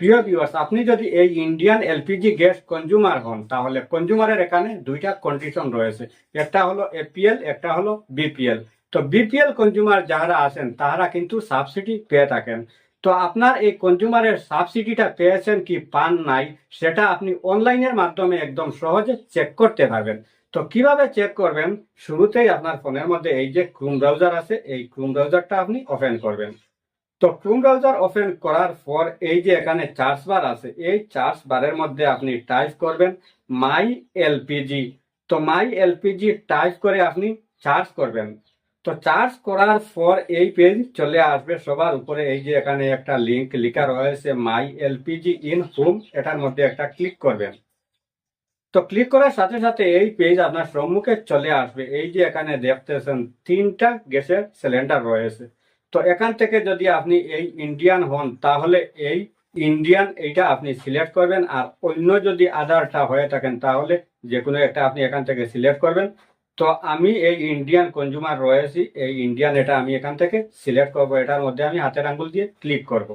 প্রিয় ভিউয়ার্স আপনি যদি এই ইন্ডিয়ান এলপিজি গ্যাস কনজিউমার হন, তাহলে কনজিউমারের এখানে দুইটা কন্ডিশন রয়েছে। একটা হলো এপিএল একটা হলো বিপিএল তো বিপিএল কনজিউমার যারা আছেন, তারা কিন্তু সাবসিডি পেয়ে থাকেন। তো আপনার এই কনজিউমারের সাবসিডিটা পেয়েছেন কি, পান নাই, সেটা আপনি অনলাইনের মাধ্যমে একদম সহজে চেক করতে পারবেন। তো কীভাবে চেক করবেন? শুরুতেই আপনার ফোনের মধ্যে এই যে ক্রোম ব্রাউজার আছে, এই ক্রোম ব্রাউজারটা আপনি ওপেন করবেন। তো ক্রোম ব্রাউজার ওপেন করার পর এই যে এখানে চার্জ বার আছে, এই চার্জ বারের মধ্যে আপনি টাইপ করবেন মাই এলপিজি তো মাই এলপিজি টাইপ করে আপনি চার্জ করবেন। তো চার্জ করার পর এই পেজ চলে আসবে সবার উপরে। এই যে এখানে একটা লিংক লেখা রয়েছে মাই এলপিজি ইন হোম, এটার মধ্যে একটা ক্লিক করবেন। তো ক্লিক করার সাথে সাথে এই পেজ আপনার সম্মুখে চলে আসবে। এই যে এখানে দেখতেছেন, তিনটা গ্যাসের সিলিন্ডার রয়েছে। তো এখান থেকে যদি আপনি এই ইন্ডিয়ান হন, তাহলে এই ইন্ডিয়ান এইটা আপনি সিলেক্ট করবেন আর অন্য যদি আদারটা হয়ে থাকেন, তাহলে যে কোনো একটা আপনি এখান থেকে সিলেক্ট করবেন। তো আমি এই ইন্ডিয়ান কনজিউমার রয়েছি, এই ইন্ডিয়ান এটা আমি এখান থেকে সিলেক্ট করব, এটার মধ্যে আমি হাতের আঙ্গুল দিয়ে ক্লিক করব।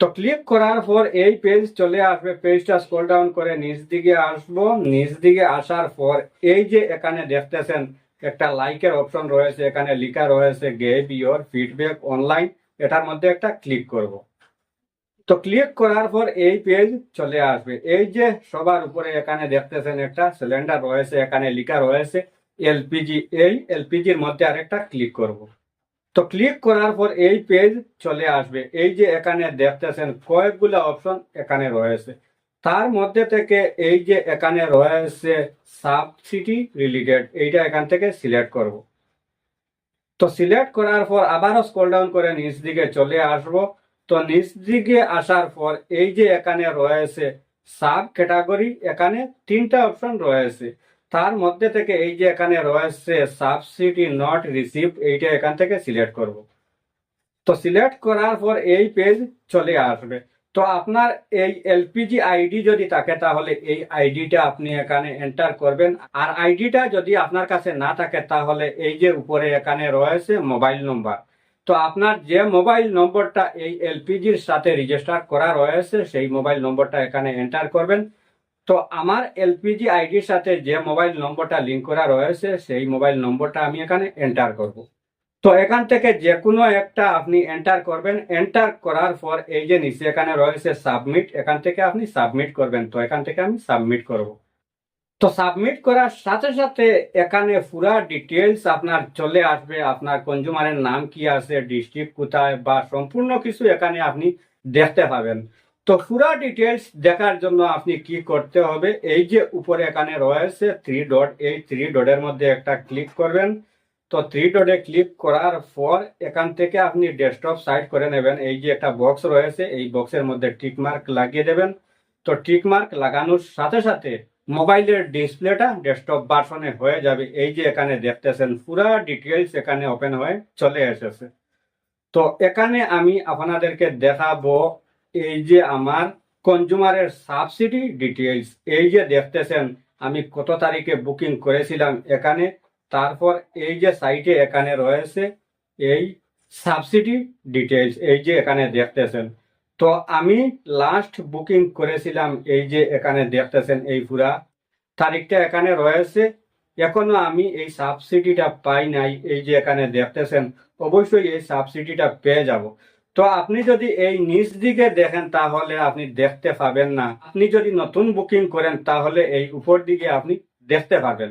তো ক্লিক করার পর এই পেজ চলে আসবে পেজটা স্ক্রল ডাউন করে নিচ দিকে আসব। নিচ দিকে আসার পর এই যে এখানে দেখতেছেন একটা লাইকের অপশন রয়েছে, এখানে লেখা রয়েছে গেভ ইয়োর ফিডব্যাক অনলাইন এটার মধ্যে একটা ক্লিক করব। তো ক্লিক করার পর এই পেজ চলে আসবে। এই যে সবার উপরে এখানে দেখতেছেন একটা সিলিন্ডার রয়েছে, এখানে লেখা রয়েছে এলপিজি। এই এলপিজির মধ্যে আরেকটা ক্লিক করব। তো ক্লিক করার পর এই পেজ চলে আসবে। এই যে এখানে দেখতেছেন কয়েকগুলো অপশন এখানে রয়েছে। তার মধ্যে থেকে এই যে এখানে রয়েছে সাবসিডি রিলেটেড, এইটা এখান থেকে সিলেক্ট করব। তো সিলেক্ট করার পর আবারও স্ক্রল ডাউন করে নিচ দিকে চলে আসব। তো নিচ দিকে আসার পর এই যে এখানে রয়েছে সাব ক্যাটাগরি, এখানে তিনটা অপশন রয়েছে। তার মধ্যে থেকে এই যে এখানে রয়েছে সাবসিডি নট রিসিভ, এইটা এখান থেকে সিলেক্ট করব। তো সিলেক্ট করার পর এই পেজ চলে আসবে। তো আপনার এই এলপিজি আইডি যদি থাকে, তাহলে এই আইডিটা আপনি এখানে এন্টার করবেন। আর আইডিটা যদি আপনার কাছে না থাকে, তাহলে এই যে উপরে এখানে রয়েছে মোবাইল নম্বর তো আপনার যে মোবাইল নম্বরটা এই এলপিজির সাথে রেজিস্টার করা রয়েছে, সেই মোবাইল নম্বরটা এখানে এন্টার করবেন। তো আমার এলপিজি আইডির সাথে যে মোবাইল নম্বরটা লিঙ্ক করা রয়েছে, সেই মোবাইল নম্বরটা আমি এখানে এন্টার করব। তো এখান থেকে যে কোনো একটা আপনি এন্টার করবেন। এন্টার করার পর এই যে নিচে এখানে রয়েছে সাবমিট এখান থেকে আপনি সাবমিট করবেন। তো এখান থেকে আমি সাবমিট করব। তো সাবমিট করার সাথে সাথে এখানে পুরা ডিটেলস আপনার চলে আসবে। আপনার কনজিউমারের নাম কি আছে ডিস্ট্রিক্ট কোথায় বা সম্পূর্ণ কিছু এখানে আপনি দেখতে পাবেন। তো পুরা ডিটেলস দেখার জন্য আপনি কি করতে হবে? এই যে উপরে এখানে রয়েছে থ্রি ডট এই থ্রি ডটের মধ্যে একটা ক্লিক করবেন। তো থ্রি ডটে ক্লিক করার পর এখান থেকে আপনি ডেস্কটপ সাইড করে নেবেন। এই যে একটা বক্স রয়েছে, এই বক্সের মধ্যে টিকমার্ক লাগিয়ে দেবেন। তো টিকমার্ক লাগানোর সাথে সাথে মোবাইলের ডিসপ্লেটা ডেস্কটপ ভার্সনে হয়ে যাবে। এই যে এখানে দেখতেছেন, পুরা ডিটেলস এখানে ওপেন হয়ে চলে এসেছে। তো এখানে আমি আপনাদেরকে দেখাবো এই যে আমার কনজুমারের সাবসিডি ডিটেলস এই যে দেখতেছেন, আমি কত তারিখে বুকিং করেছিলাম এখানে। তারপর এই যে সাইটে এখানে রয়েছে, এই সাবসিডি ডিটেলস এই যে এখানে দেখতেছেন। তো আমি লাস্ট বুকিং করেছিলাম এই যে এখানে দেখতেছেন এই পুরা। তারিখটা এখানে রয়েছে। এখনও আমি এই সাবসিডিটা পাই নাই, এই যে এখানে দেখতেছেন, অবশ্যই এই সাবসিডিটা পেয়ে যাব। তো আপনি যদি এই নিচ দিকে দেখেন, তাহলে আপনি দেখতে পাবেন না। আপনি যদি নতুন বুকিং করেন, তাহলে এই উপর দিকে আপনি দেখতে পাবেন।